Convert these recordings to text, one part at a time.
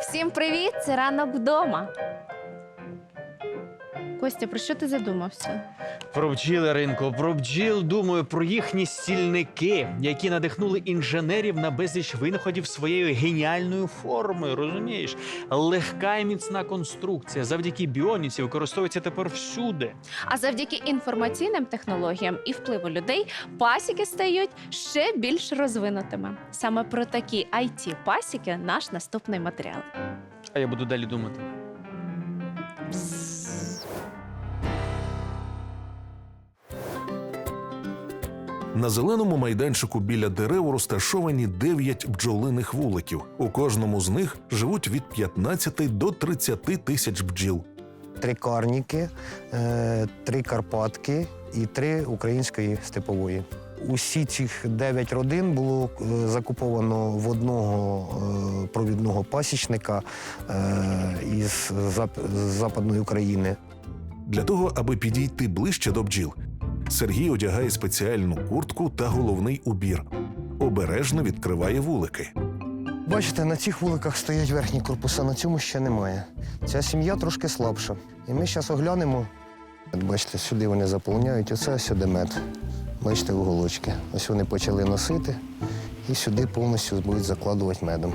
Всім привіт! Це ранок вдома. Костя, про що ти задумався? Про бджіл, ринку, про бджіл думаю про їхні стільники, які надихнули інженерів на безліч винаходів своєю геніальною формою. Розумієш, легка і міцна конструкція завдяки біоніці використовується тепер всюди. А завдяки інформаційним технологіям і впливу людей пасіки стають ще більш розвинутими. Саме про такі it пасіки наш наступний матеріал. А я буду далі думати. На зеленому майданчику біля дерев розташовані 9 бджолиних вуликів. У кожному з них живуть від 15 до 30 тисяч бджіл. три карніки, е, три карпатки і три української степової. Усі цих дев'ять родин було е, закуповано в одного е, провідного пасічника із Западної України. Для того, аби підійти ближче до бджіл, Сергій одягає спеціальну куртку та головний убір. Обережно відкриває вулики. Бачите, на цих вуликах стоять верхні корпуси, на цьому ще немає. Ця сім'я трошки слабша. І ми зараз оглянемо. Бачите, сюди вони заповняють, оце сюди мед. Бачите, уголочки. Ось вони почали носити і сюди повністю будуть закладувати медом.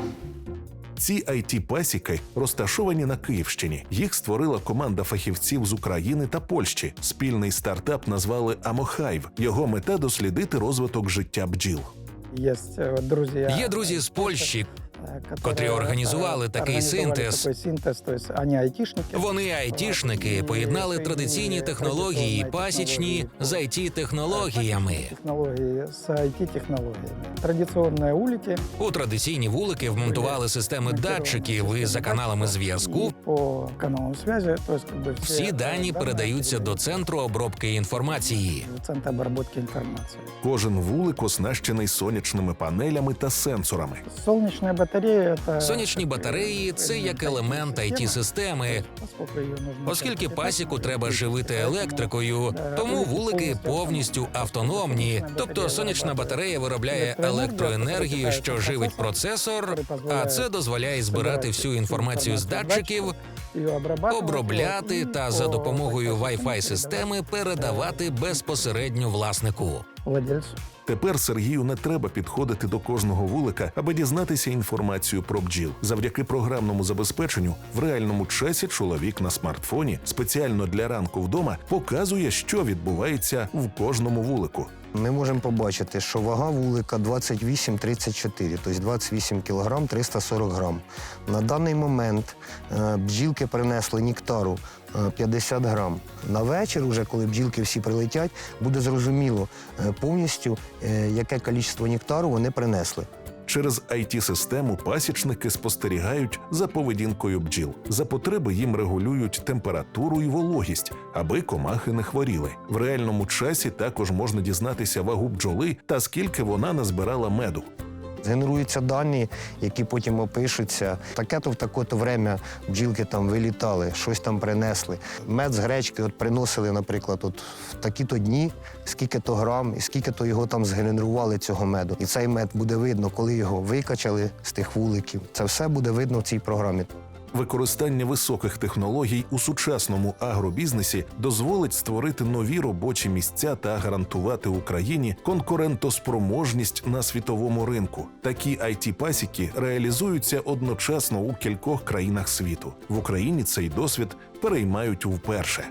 Ці it пасіки розташовані на Київщині. Їх створила команда фахівців з України та Польщі. Спільний стартап назвали Амохайв. Його мета дослідити розвиток життя бджіл. Є е, друзі, Є друзі з Польщі, котрі організували такий синтез. вони айтішники. Вони айтішники поєднали традиційні технології пасічні з IT-технологіями. Технології з IT-технологіями. Традиційні уліки. У традиційні вулики вмонтували системи датчиків і за каналами зв'язку. По каналам зв'язку, Всі дані передаються до центру обробки інформації. центр обробки інформації. Кожен вулик оснащений сонячними панелями та сенсорами. Сонячні батареї це Сонячні батареї це як елемент it системи. Оскільки пасіку треба живити електрикою, тому вулики повністю автономні. Тобто сонячна батарея виробляє електроенергію, що живить процесор, а це дозволяє збирати всю інформацію з датчиків, обробляти та за допомогою Wi-Fi системи передавати. безпосередньо власнику. Владельцю. Тепер Сергію не треба підходити до кожного вулика, аби дізнатися інформацію про бджіл. Завдяки програмному забезпеченню в реальному часі чоловік на смартфоні спеціально для ранку вдома показує, що відбувається в кожному вулику. Ми можемо побачити, що вага вулика 28-34, тобто 28 кг 340 грам. На даний момент е, бджілки принесли нектару 50 грам. На вечір, уже коли бджілки всі прилетять, буде зрозуміло е, повністю, е, яке кількість нектару вони принесли. Через it систему пасічники спостерігають за поведінкою бджіл. За потреби їм регулюють температуру і вологість, аби комахи не хворіли. В реальному часі також можна дізнатися вагу бджоли та скільки вона назбирала меду. Генеруються дані, які потім опишуться. Таке-то в таке-то время бджілки там вилітали, щось там принесли. Мед з гречки от приносили, наприклад, от в такі-то дні, скільки-то грам, і скільки-то його там згенерували цього меду. І цей мед буде видно, коли його викачали з тих вуликів. Це все буде видно в цій програмі. Використання високих технологій у сучасному агробізнесі дозволить створити нові робочі місця та гарантувати Україні конкурентоспроможність на світовому ринку. Такі it пасіки реалізуються одночасно у кількох країнах світу. В Україні цей досвід переймають вперше.